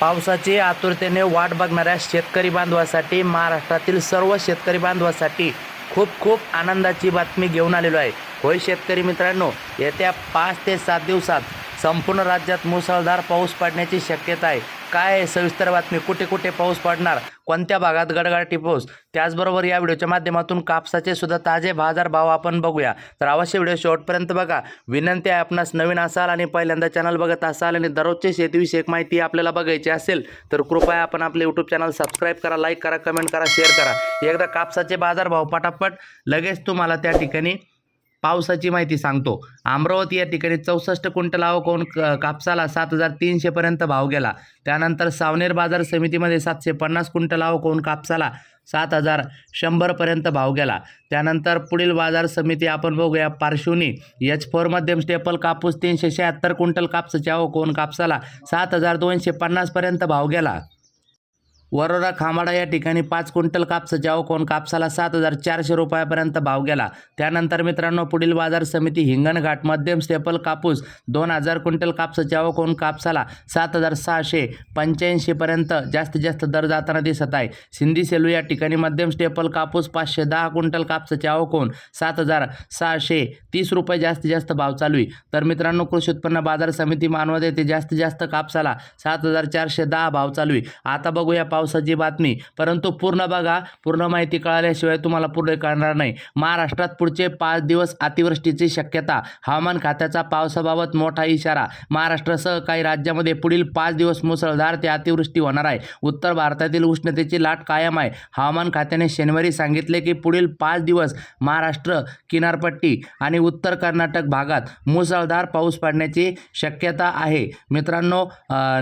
पावसाची आतुरतेने वाट बघणाऱ्या शेतकरी बांधवासाठी महाराष्ट्रातील सर्व शेतकरी बांधवासाठी खूप खूप आनंदाची बातमी घेऊन आलेलो आहे. होय शेतकरी मित्रांनो येत्या पाच ते सात दिवसात संपूर्ण राज्यात मुसळधार पाऊस पडण्याची शक्यता आहे. काय आहे? सविस्तर बातमी. कुठे कुठे पाऊस पडणार? कोणत्या भागात गडगडाटी पाऊस? त्याचबरोबर या व्हिडिओच्या माध्यमातून कापसाचे सुद्धा ताजे बाजार भाव आपण बघूया. तर अवश्य व्हिडिओ शेवटपर्यंत बघा. विनंती आहे आपणास नवीन असाल आणि पहिल्यांदा चॅनल बघत असाल आणि दररोजची शेतीविषयक माहिती आपल्याला बघायची असेल तर कृपया आपण आपले यूट्यूब चॅनल सबस्क्राईब करा लाईक करा कमेंट करा शेअर करा. एकदा कापसाचे बाजार भाव पटापट लगेच तुम्हाला त्या ठिकाणी पावसाची माहिती सांगतो. अमरावती या ठिकाणी चौसष्ट क्विंटल आवकोन कापसाला सात हजार तीनशेपर्यंत भाव गेला. त्यानंतर सावनेर बाजार समितीमध्ये सातशे पन्नास क्विंटल कोण कापसाला सात हजार शंभरपर्यंत भाव गेला. त्यानंतर पुढील बाजार समिती आपण बघूया पार्श्वनी. एच फोर मध्यम स्टेपल कापूस तीनशे शहात्तर क्विंटल कापसाच्या कोण कापसाला सात हजार दोनशे पन्नासपर्यंत भाव गेला. वरोरा खामाडा या ठिकाणी पाच क्विंटल कापसाच्या अवकोण कापसाला सात हजार चारशे रुपयापर्यंत भाव गेला. त्यानंतर मित्रांनो पुढील बाजार समिती हिंगणघाट मध्यम स्टेपल कापूस दोन हजार क्विंटल कापसाच्या अवकोण कापसाला सात हजार सहाशे पंच्याऐंशीपर्यंत जास्तीत जास्त दर जाताना दिसत आहे. सिंधी सेलू या ठिकाणी मध्यम स्टेपल कापूस पाचशे दहा क्विंटल कापसाच्या अवकोण सात हजार सहाशे तीस रुपये जास्तीत जास्त भाव चालू आहे. तर मित्रांनो कृषी उत्पन्न बाजार समिती मानवत येथे जास्तीत जास्त कापसाला सात हजार चारशे दहा भाव चालू आहे. आता बघूया पावसाची बातमी. परंतु पूर्ण बघा पूर्ण माहिती कळाल्याशिवाय तुम्हाला पुढे कळणार नाही. महाराष्ट्रात पुढचे पाच दिवस अतिवृष्टीची शक्यता. हवामान खात्याचा पावसाबाबत मोठा इशारा. महाराष्ट्रासह काही राज्यामध्ये पुढील पाच दिवस मुसळधार ते अतिवृष्टी होणार आहे. उत्तर भारतातील उष्णतेची लाट कायम आहे. हवामान खात्याने शनिवारी सांगितले की पुढील पाच दिवस महाराष्ट्र किनारपट्टी आणि उत्तर कर्नाटक भागात मुसळधार पाऊस पडण्याची शक्यता आहे. मित्रांनो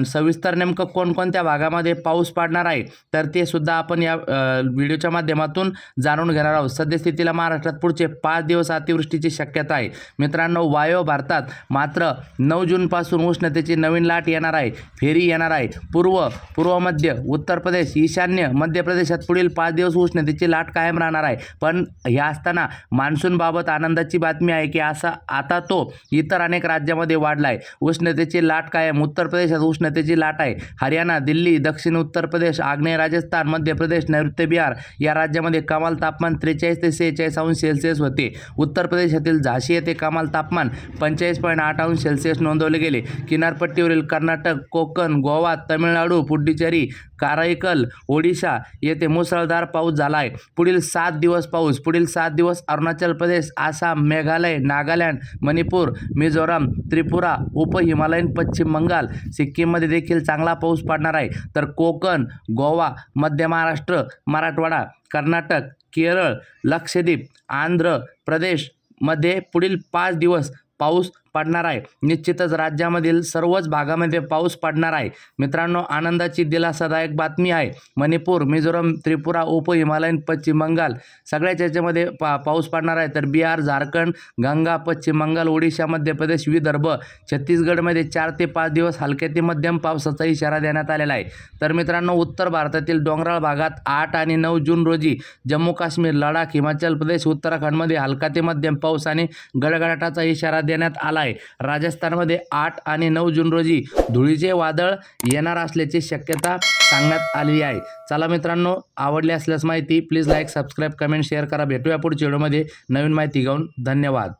सविस्तर नेमकं कोणकोणत्या भागामध्ये पाऊस पडणार आहे. तर ते सुद्धा आपण या व्हिडिओच्या माध्यमातून जाणून घेणार आहोत. सद्यस्थितीला महाराष्ट्रात पुढचे पाच दिवस अतिवृष्टीची शक्यता आहे. मित्रांनो वायव्य भारतात मात्र नऊ जूनपासून उष्णतेची नवीन लाट येणार आहे. फेरी येणार आहे. पूर्व पूर्व मध्य उत्तर प्रदेश ईशान्य मध्य प्रदेशात पुढील पाच दिवस उष्णतेची लाट कायम राहणार आहे. पण हे असताना मान्सूनबाबत आनंदाची बातमी आहे की असा आता तो इतर अनेक राज्यामध्ये वाढला आहे उष्णतेची लाट कायम उत्तर प्रदेशात उष्णतेची लाट आहे. हरियाणा दिल्ली दक्षिण उत्तर प्रदेश आग्नेय राजस्थान मध्य प्रदेश नैऋत्य बिहार या राज्यामध्ये कमाल तापमान त्रेचाळीस ते सेहेचाळीस अंश सेल्सिअस होते. उत्तर प्रदेशातील झाशी येथे कमाल तापमान पंचेचाळीस पॉईंट आठ अंश सेल्सिअस नोंदवले गेले. किनारपट्टीवरील कर्नाटक कोकण गोवा तमिळनाडू पुडुचेरी काराईकल ओडिशा येथे मुसळधार पाऊस झाला आहे पुढील सात दिवस पाऊस पुढील सात दिवस अरुणाचल प्रदेश आसाम मेघालय नागालँड मणिपूर मिझोराम त्रिपुरा उपहिमालयीन पश्चिम बंगाल सिक्कीममध्ये देखील चांगला पाऊस पडणार आहे. तर कोकण गोवा मध्य महाराष्ट्र मराठवाडा कर्नाटक केरळ लक्षद्वीप आंध्र प्रदेशमध्ये पुढील पाच दिवस पाऊस पडणार आहे. निश्चितच राज्यामधील सर्वच भागामध्ये पाऊस पडणार आहे. मित्रांनो आनंदाची दिलासादायक बातमी आहे. मणिपूर मिझोरम त्रिपुरा उप हिमालयन पश्चिम बंगाल सगळ्याच याच्यामध्ये पा पाऊस पडणार आहे. तर बिहार झारखंड गंगा पश्चिम बंगाल ओडिशा मध्य प्रदेश विदर्भ छत्तीसगडमध्ये चार ते पाच दिवस हलक्या ते मध्यम पावसाचा इशारा देण्यात आलेला आहे. तर मित्रांनो उत्तर भारतातील डोंगराळ भागात आठ आणि नऊ जून रोजी जम्मू काश्मीर लडाख हिमाचल प्रदेश उत्तराखंडमध्ये हलका ते मध्यम पाऊस आणि गडगडाटाचा इशारा देण्यात आला आहे. राजस्थानमध्ये आठ आणि नऊ जून रोजी धुळीचे वादळ येणार असल्याची शक्यता सांगण्यात आली आहे. चला मित्रांनो आवडली असल्यास माहिती please like subscribe comment share करा. भेटूया पुढच्या व्हिडिओमध्ये. नवीन माहिती घेऊन धन्यवाद.